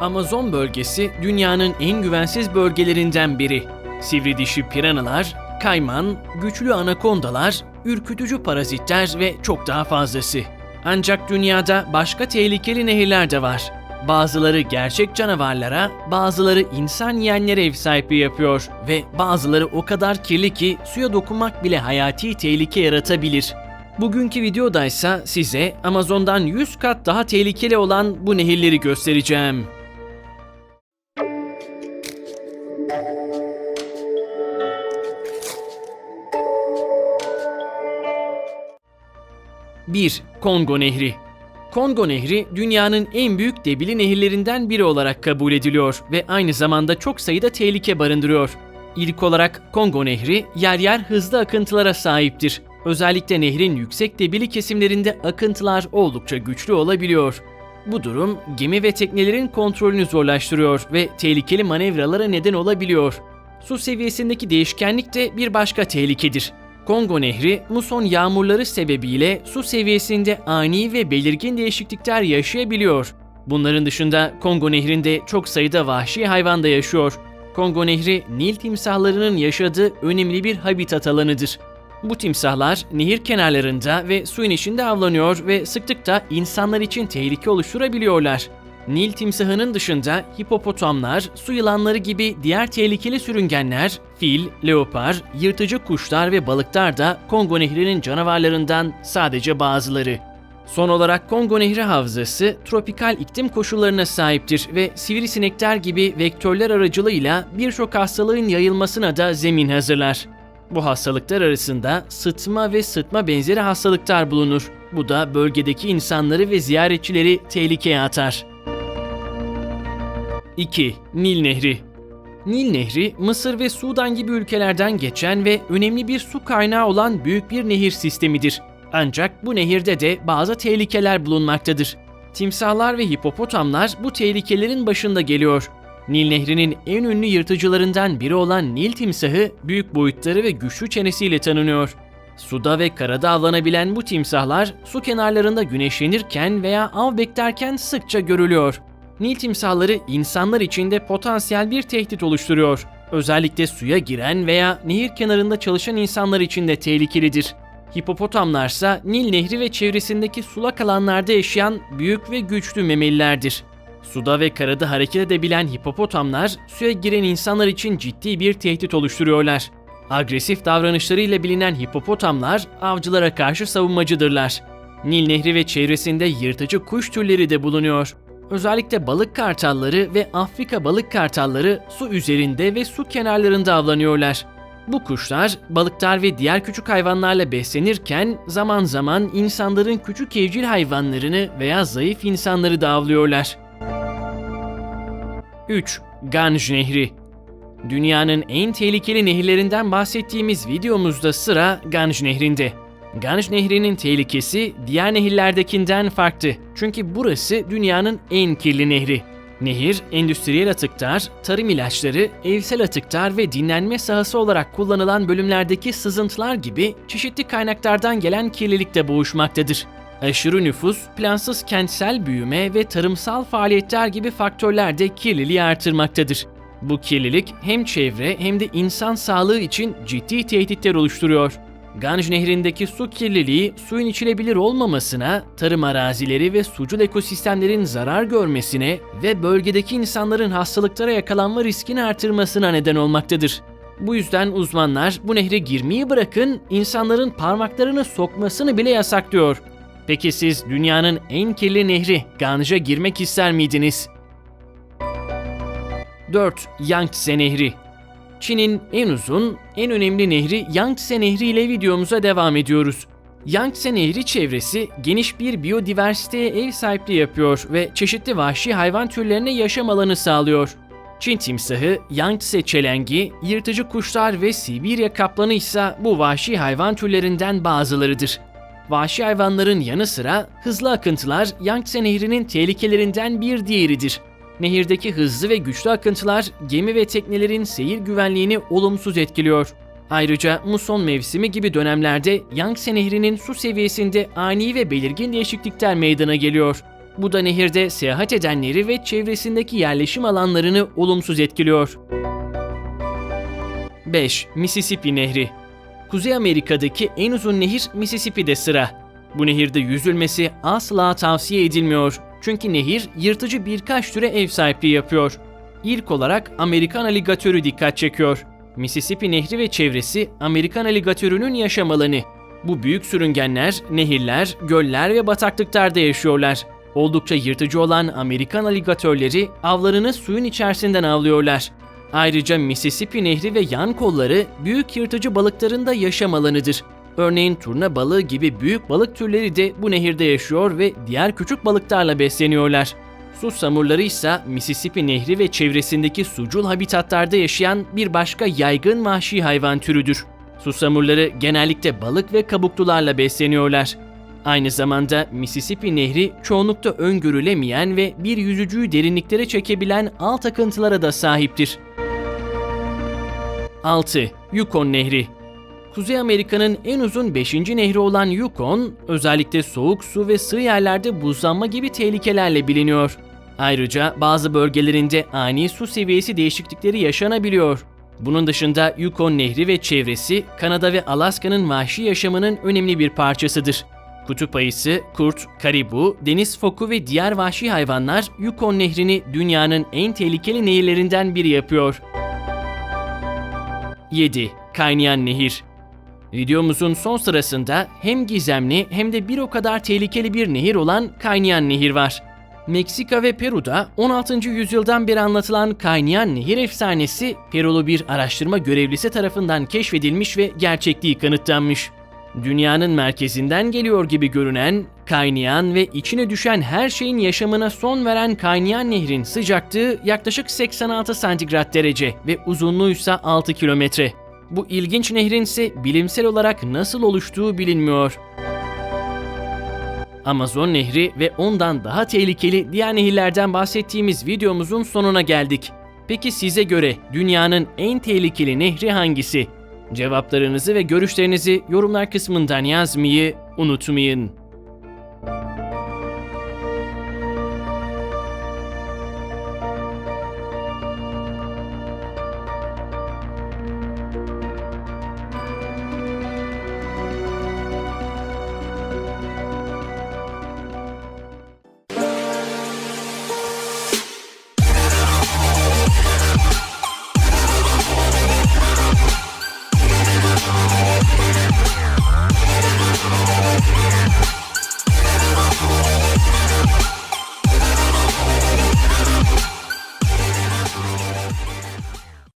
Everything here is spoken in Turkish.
Amazon bölgesi dünyanın en güvensiz bölgelerinden biri. Sivri dişi piranalar, kayman, güçlü anakondalar, ürkütücü parazitler ve çok daha fazlası. Ancak dünyada başka tehlikeli nehirler de var. Bazıları gerçek canavarlara, bazıları insan yiyenlere ev sahipliği yapıyor ve bazıları o kadar kirli ki suya dokunmak bile hayati tehlike yaratabilir. Bugünkü videodaysa size Amazon'dan 100 kat daha tehlikeli olan bu nehirleri göstereceğim. Bir Kongo Nehri Kongo Nehri dünyanın en büyük debili nehirlerinden biri olarak kabul ediliyor ve aynı zamanda çok sayıda tehlike barındırıyor. İlk olarak Kongo Nehri yer yer hızlı akıntılara sahiptir. Özellikle nehrin yüksek debili kesimlerinde akıntılar oldukça güçlü olabiliyor. Bu durum gemi ve teknelerin kontrolünü zorlaştırıyor ve tehlikeli manevralara neden olabiliyor. Su seviyesindeki değişkenlik de bir başka tehlikedir. Kongo Nehri, muson yağmurları sebebiyle su seviyesinde ani ve belirgin değişiklikler yaşayabiliyor. Bunların dışında Kongo Nehri'nde çok sayıda vahşi hayvan da yaşıyor. Kongo Nehri, Nil timsahlarının yaşadığı önemli bir habitat alanıdır. Bu timsahlar nehir kenarlarında ve suyun içinde avlanıyor ve sıklıkla insanlar için tehlike oluşturabiliyorlar. Nil timsahının dışında hipopotamlar, su yılanları gibi diğer tehlikeli sürüngenler, fil, leopar, yırtıcı kuşlar ve balıklar da Kongo Nehri'nin canavarlarından sadece bazıları. Son olarak Kongo Nehri Havzası tropikal iklim koşullarına sahiptir ve sivrisinekler gibi vektörler aracılığıyla birçok hastalığın yayılmasına da zemin hazırlar. Bu hastalıklar arasında sıtma ve sıtma benzeri hastalıklar bulunur. Bu da bölgedeki insanları ve ziyaretçileri tehlikeye atar. 2. Nil Nehri Nil Nehri, Mısır ve Sudan gibi ülkelerden geçen ve önemli bir su kaynağı olan büyük bir nehir sistemidir. Ancak bu nehirde de bazı tehlikeler bulunmaktadır. Timsahlar ve hipopotamlar bu tehlikelerin başında geliyor. Nil Nehri'nin en ünlü yırtıcılarından biri olan Nil timsahı büyük boyutları ve güçlü çenesiyle tanınıyor. Suda ve karada avlanabilen bu timsahlar su kenarlarında güneşlenirken veya av beklerken sıkça görülüyor. Nil timsahları insanlar için de potansiyel bir tehdit oluşturuyor. Özellikle suya giren veya nehir kenarında çalışan insanlar için de tehlikelidir. Hipopotamlarsa Nil Nehri ve çevresindeki sulak alanlarda yaşayan büyük ve güçlü memelilerdir. Suda ve karada hareket edebilen hipopotamlar suya giren insanlar için ciddi bir tehdit oluşturuyorlar. Agresif davranışlarıyla bilinen hipopotamlar avcılara karşı savunmacıdırlar. Nil Nehri ve çevresinde yırtıcı kuş türleri de bulunuyor. Özellikle balık kartalları ve Afrika balık kartalları su üzerinde ve su kenarlarında avlanıyorlar. Bu kuşlar balıklar ve diğer küçük hayvanlarla beslenirken zaman zaman insanların küçük evcil hayvanlarını veya zayıf insanları da avlıyorlar. 3. Ganj Nehri Dünyanın en tehlikeli nehirlerinden bahsettiğimiz videomuzda sıra Ganj Nehri'nde. Ganj Nehri'nin tehlikesi diğer nehirlerdekinden farklı. Çünkü burası dünyanın en kirli nehri. Nehir, endüstriyel atıklar, tarım ilaçları, evsel atıklar ve dinlenme sahası olarak kullanılan bölümlerdeki sızıntılar gibi çeşitli kaynaklardan gelen kirlilikte boğuşmaktadır. Aşırı nüfus, plansız kentsel büyüme ve tarımsal faaliyetler gibi faktörler de kirliliği artırmaktadır. Bu kirlilik hem çevre hem de insan sağlığı için ciddi tehditler oluşturuyor. Ganj Nehri'ndeki su kirliliği suyun içilebilir olmamasına, tarım arazileri ve sucul ekosistemlerin zarar görmesine ve bölgedeki insanların hastalıklara yakalanma riskini artırmasına neden olmaktadır. Bu yüzden uzmanlar bu nehre girmeyi bırakın, insanların parmaklarını sokmasını bile yasaklıyor. Peki siz dünyanın en kirli nehri Ganj'a girmek ister miydiniz? 4. Yangtze Nehri Çin'in en uzun, en önemli nehri Yangtze Nehri ile videomuza devam ediyoruz. Yangtze Nehri çevresi geniş bir biyodiversiteye ev sahipliği yapıyor ve çeşitli vahşi hayvan türlerine yaşam alanı sağlıyor. Çin timsahı, Yangtze çelengi, yırtıcı kuşlar ve Sibirya kaplanı ise bu vahşi hayvan türlerinden bazılarıdır. Vahşi hayvanların yanı sıra hızlı akıntılar Yangtze Nehri'nin tehlikelerinden bir diğeridir. Nehirdeki hızlı ve güçlü akıntılar gemi ve teknelerin seyir güvenliğini olumsuz etkiliyor. Ayrıca muson mevsimi gibi dönemlerde Yangtze Nehri'nin su seviyesinde ani ve belirgin değişiklikler meydana geliyor. Bu da nehirde seyahat edenleri ve çevresindeki yerleşim alanlarını olumsuz etkiliyor. 5. Mississippi Nehri Kuzey Amerika'daki en uzun nehir Mississippi'de sıra. Bu nehirde yüzülmesi asla tavsiye edilmiyor. Çünkü nehir yırtıcı birkaç türe ev sahipliği yapıyor. İlk olarak Amerikan aligatörü dikkat çekiyor. Mississippi Nehri ve çevresi Amerikan aligatörünün yaşam alanı. Bu büyük sürüngenler, nehirler, göller ve bataklıklarda yaşıyorlar. Oldukça yırtıcı olan Amerikan aligatörleri avlarını suyun içerisinden avlıyorlar. Ayrıca Mississippi Nehri ve yan kolları büyük yırtıcı balıkların da yaşam alanıdır. Örneğin turna balığı gibi büyük balık türleri de bu nehirde yaşıyor ve diğer küçük balıklarla besleniyorlar. Su samurları ise Mississippi Nehri ve çevresindeki sucul habitatlarda yaşayan bir başka yaygın vahşi hayvan türüdür. Susamurları genellikle balık ve kabuklularla besleniyorlar. Aynı zamanda Mississippi Nehri çoğunlukla öngörülemeyen ve bir yüzücüyü derinliklere çekebilen alt akıntılara da sahiptir. 6. Yukon Nehri Kuzey Amerika'nın en uzun 5. nehri olan Yukon, özellikle soğuk su ve sığ yerlerde buzlanma gibi tehlikelerle biliniyor. Ayrıca bazı bölgelerinde ani su seviyesi değişiklikleri yaşanabiliyor. Bunun dışında Yukon Nehri ve çevresi Kanada ve Alaska'nın vahşi yaşamının önemli bir parçasıdır. Kutup ayısı, kurt, karibu, deniz foku ve diğer vahşi hayvanlar Yukon Nehri'ni dünyanın en tehlikeli nehirlerinden biri yapıyor. 7. Kaynayan Nehir Videomuzun son sırasında hem gizemli hem de bir o kadar tehlikeli bir nehir olan Kaynayan Nehir var. Meksika ve Peru'da 16. yüzyıldan beri anlatılan Kaynayan Nehir efsanesi Perulu bir araştırma görevlisi tarafından keşfedilmiş ve gerçekliği kanıtlanmış. Dünyanın merkezinden geliyor gibi görünen, kaynayan ve içine düşen her şeyin yaşamına son veren kaynayan nehrin sıcaklığı yaklaşık 86 santigrat derece ve uzunluğu ise 6 kilometre. Bu ilginç nehrin ise bilimsel olarak nasıl oluştuğu bilinmiyor. Amazon Nehri ve ondan daha tehlikeli diğer nehirlerden bahsettiğimiz videomuzun sonuna geldik. Peki size göre dünyanın en tehlikeli nehri hangisi? Cevaplarınızı ve görüşlerinizi yorumlar kısmından yazmayı unutmayın.